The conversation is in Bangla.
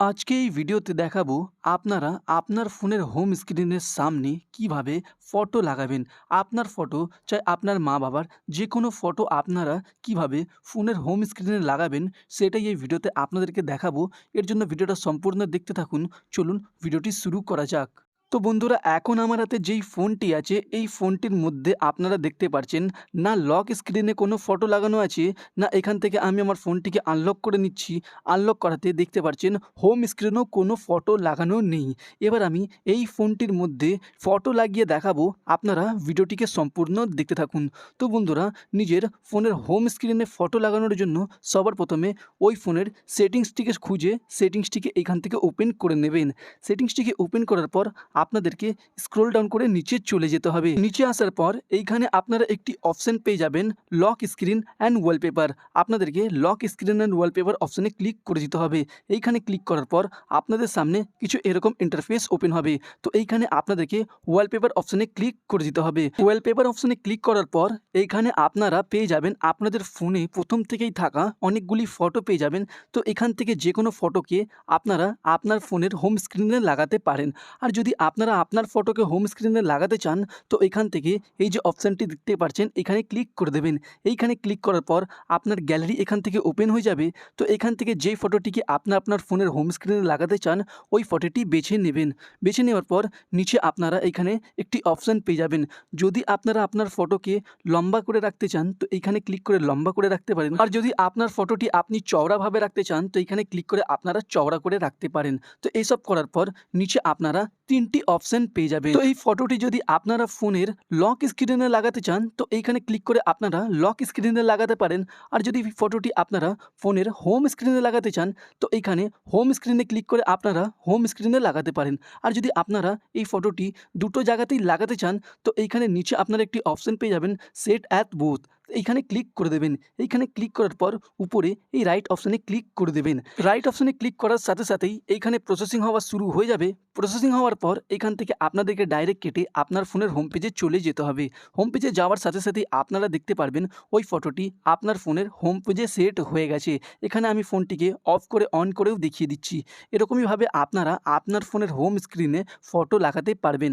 আজকে এই ভিডিওতে দেখাবো আপনারা আপনার ফোনের হোম স্ক্রিনের সামনে কীভাবে ফটো লাগাবেন। আপনার ফটো চাই আপনার মা বাবার যে কোনো ফটো আপনারা কীভাবে ফোনের হোম স্ক্রিনে লাগাবেন সেটাই এই ভিডিওতে আপনাদেরকে দেখাবো। এর জন্য ভিডিওটা সম্পূর্ণ দেখতে থাকুন। চলুন ভিডিওটি শুরু করা যাক। তো বন্ধুরা, এখন আমার হাতে যেই ফোনটি আছে, এই ফোনটির মধ্যে আপনারা দেখতে পাচ্ছেন না লক স্ক্রিনে কোনো ফটো লাগানো আছে, না এখান থেকে আমি আমার ফোনটিকে আনলক করে নিচ্ছি। আনলক করাতে দেখতে পাচ্ছেন হোম স্ক্রিনেও কোনো ফটো লাগানো নেই। এবার আমি এই ফোনটির মধ্যে ফটো লাগিয়ে দেখাবো, আপনারা ভিডিওটিকে সম্পূর্ণ দেখতে থাকুন। তো বন্ধুরা, নিজের ফোনের হোম স্ক্রিনে ফটো লাগানোর জন্য সবার প্রথমে ওই ফোনের সেটিংসটিকে খুঁজে সেটিংসটিকে এখান থেকে ওপেন করে নেবেন। সেটিংসটিকে ওপেন করার পর আপনাদেরকে স্ক্রোল ডাউন করে নিচে চলে যেতে হবে। নিচে আসার পর এইখানে আপনারা একটি অপশন পেয়ে যাবেন লক স্ক্রিন অ্যান্ড ওয়ালপেপার আপনাদেরকে লক স্ক্রিন অ্যান্ড ওয়ালপেপার অপশনে ক্লিক করে দিতে হবে। এইখানে ক্লিক করার পর আপনাদের সামনে কিছু এরকম ইন্টারফেস ওপেন হবে। তো এইখানে আপনাদেরকে ওয়ালপেপার অপশনে ক্লিক করে দিতে হবে। ওয়ালপেপার অপশনে ক্লিক করার পর এইখানে আপনারা পেয়ে যাবেন আপনাদের ফোনে প্রথম থেকেই থাকা অনেকগুলি ফটো পেয়ে যাবেন। তো এখান থেকে যে কোনো ফটোকে আপনারা আপনার ফোনের হোম স্ক্রিনে লাগাতে পারেন। আর যদি আপনারা আপনার ফটোকে হোম স্ক্রিনে লাগাতে চান, তো এখান থেকে এই যে অপশানটি দেখতে পাচ্ছেন, এখানে ক্লিক করে দেবেন। এইখানে ক্লিক করার পর আপনার গ্যালারি এখান থেকে ওপেন হয়ে যাবে। তো এখান থেকে যেই ফটোটিকে আপনি, আপনার ফোনের হোম স্ক্রিনে লাগাতে চান, ওই ফটোটি বেছে নেবেন। বেছে নেওয়ার পর নিচে আপনারা এখানে একটি অপশান পেয়ে যাবেন। যদি আপনারা আপনার ফটোকে লম্বা করে রাখতে চান, তো এইখানে ক্লিক করে লম্বা করে রাখতে পারেন। আর যদি আপনার ফটোটি আপনি চওড়াভাবে রাখতে চান, তো এখানে ক্লিক করে আপনারা চওড়া করে রাখতে পারেন। তো এইসব করার পর নিচে আপনারা তিনটি অপশন পেয়ে যাবেন তো এই ফটোটি যদি আপনারা ফোনের লক স্ক্রিনে লাগাতে চান, তো এইখানে ক্লিক করে আপনারা লক স্ক্রিনে লাগাতে পারেন। আর যদি ফটোটি আপনারা ফোনের হোম স্ক্রিনে লাগাতে চান, তো এইখানে হোম স্ক্রিনে ক্লিক করে আপনারা হোম স্ক্রিনে লাগাতে পারেন। আর যদি আপনারা এই ফটোটি দুটো জায়গাতেই লাগাতে চান, তো এইখানে নিচে আপনারা একটি অপশন পেয়ে যাবেন সেট অ্যাট বুথ এইখানে ক্লিক করে দেবেন। এইখানে ক্লিক করার পর উপরে এই রাইট অপশানে ক্লিক করে দেবেন। রাইট অপশানে ক্লিক করার সাথে সাথেই এইখানে প্রসেসিং হওয়া শুরু হয়ে যাবে। প্রসেসিং হওয়ার পর এখান থেকে আপনাদেরকে ডাইরেক্ট কেটে আপনার ফোনের হোম পেজে চলে যেতে হবে। হোম পেজে যাওয়ার সাথে সাথেই আপনারা দেখতে পারবেন ওই ফটোটি আপনার ফোনের হোম পেজে সেট হয়ে গেছে। এখানে আমি ফোনটিকে অফ করে অন করেও দেখিয়ে দিচ্ছি। এরকমইভাবে আপনারা আপনার ফোনের হোম স্ক্রিনে ফটো লাগাতে পারবেন।